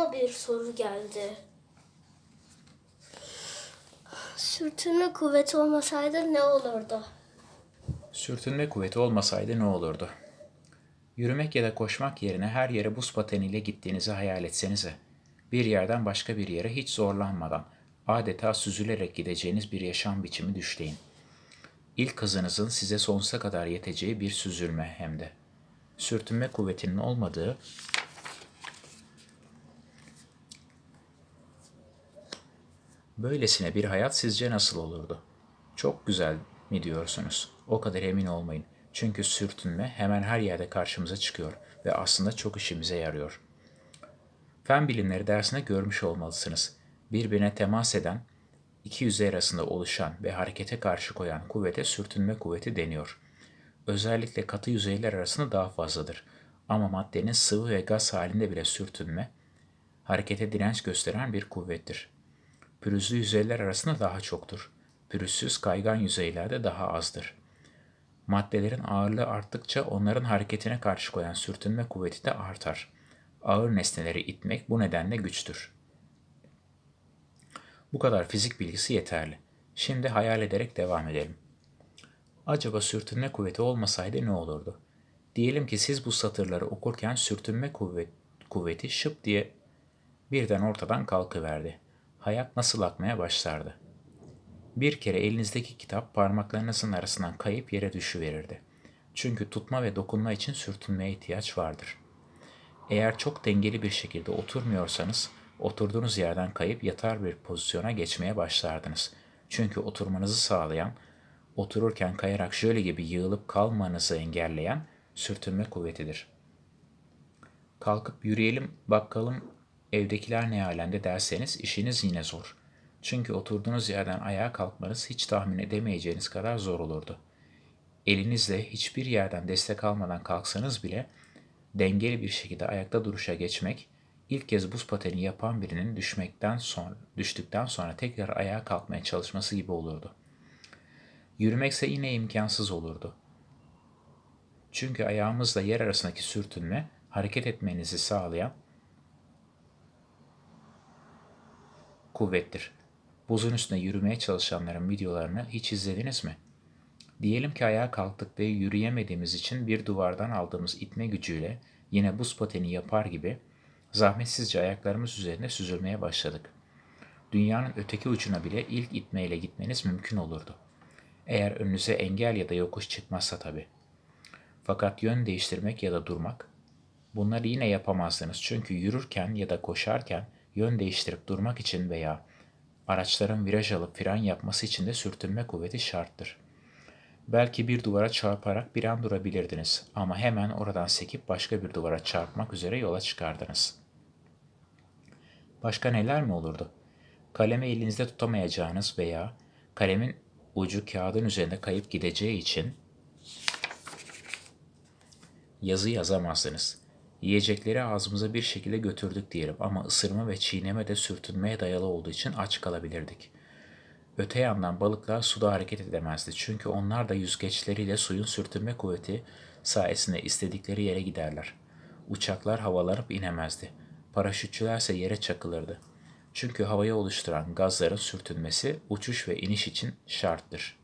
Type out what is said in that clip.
aklıma bir soru geldi. Sürtünme kuvveti olmasaydı ne olurdu? Sürtünme kuvveti olmasaydı ne olurdu? Yürümek ya da koşmak yerine her yere buz pateniyle gittiğinizi hayal etsenize. Bir yerden başka bir yere hiç zorlanmadan, adeta süzülerek gideceğiniz bir yaşam biçimi düşleyin. İlk hızınızın size sonsuza kadar yeteceği bir süzülme hem de. Sürtünme kuvvetinin olmadığı Böylesine bir hayat sizce nasıl olurdu? Çok güzel mi diyorsunuz? O kadar emin olmayın. Çünkü sürtünme hemen her yerde karşımıza çıkıyor ve aslında çok işimize yarıyor. Fen bilimleri dersinde görmüş olmalısınız. Birbirine temas eden, iki yüzey arasında oluşan ve harekete karşı koyan kuvvete sürtünme kuvveti deniyor. Özellikle katı yüzeyler arasında daha fazladır. Ama maddenin sıvı ve gaz halinde bile sürtünme, harekete direnç gösteren bir kuvvettir pürüzlü yüzeyler arasında daha çoktur. Pürüzsüz kaygan yüzeylerde daha azdır. Maddelerin ağırlığı arttıkça onların hareketine karşı koyan sürtünme kuvveti de artar. Ağır nesneleri itmek bu nedenle güçtür. Bu kadar fizik bilgisi yeterli. Şimdi hayal ederek devam edelim. Acaba sürtünme kuvveti olmasaydı ne olurdu? Diyelim ki siz bu satırları okurken sürtünme kuvvet, kuvveti şıp diye birden ortadan kalkıverdi hayat nasıl akmaya başlardı. Bir kere elinizdeki kitap parmaklarınızın arasından kayıp yere düşüverirdi. Çünkü tutma ve dokunma için sürtünmeye ihtiyaç vardır. Eğer çok dengeli bir şekilde oturmuyorsanız, oturduğunuz yerden kayıp yatar bir pozisyona geçmeye başlardınız. Çünkü oturmanızı sağlayan, otururken kayarak şöyle gibi yığılıp kalmanızı engelleyen sürtünme kuvvetidir. Kalkıp yürüyelim, bakalım evdekiler ne alemde derseniz işiniz yine zor. Çünkü oturduğunuz yerden ayağa kalkmanız hiç tahmin edemeyeceğiniz kadar zor olurdu. Elinizle hiçbir yerden destek almadan kalksanız bile dengeli bir şekilde ayakta duruşa geçmek, ilk kez buz pateni yapan birinin düşmekten sonra, düştükten sonra tekrar ayağa kalkmaya çalışması gibi olurdu. Yürümekse yine imkansız olurdu. Çünkü ayağımızla yer arasındaki sürtünme hareket etmenizi sağlayan kuvvettir. Buzun üstünde yürümeye çalışanların videolarını hiç izlediniz mi? Diyelim ki ayağa kalktık ve yürüyemediğimiz için bir duvardan aldığımız itme gücüyle yine buz pateni yapar gibi zahmetsizce ayaklarımız üzerinde süzülmeye başladık. Dünyanın öteki ucuna bile ilk itmeyle gitmeniz mümkün olurdu. Eğer önünüze engel ya da yokuş çıkmazsa tabii. Fakat yön değiştirmek ya da durmak, bunları yine yapamazdınız çünkü yürürken ya da koşarken yön değiştirip durmak için veya araçların viraj alıp fren yapması için de sürtünme kuvveti şarttır. Belki bir duvara çarparak bir an durabilirdiniz ama hemen oradan sekip başka bir duvara çarpmak üzere yola çıkardınız. Başka neler mi olurdu? Kalemi elinizde tutamayacağınız veya kalemin ucu kağıdın üzerinde kayıp gideceği için yazı yazamazdınız. Yiyecekleri ağzımıza bir şekilde götürdük diyelim ama ısırma ve çiğneme de sürtünmeye dayalı olduğu için aç kalabilirdik. Öte yandan balıklar suda hareket edemezdi çünkü onlar da yüzgeçleriyle suyun sürtünme kuvveti sayesinde istedikleri yere giderler. Uçaklar havalanıp inemezdi. Paraşütçülerse yere çakılırdı. Çünkü havayı oluşturan gazların sürtünmesi uçuş ve iniş için şarttır.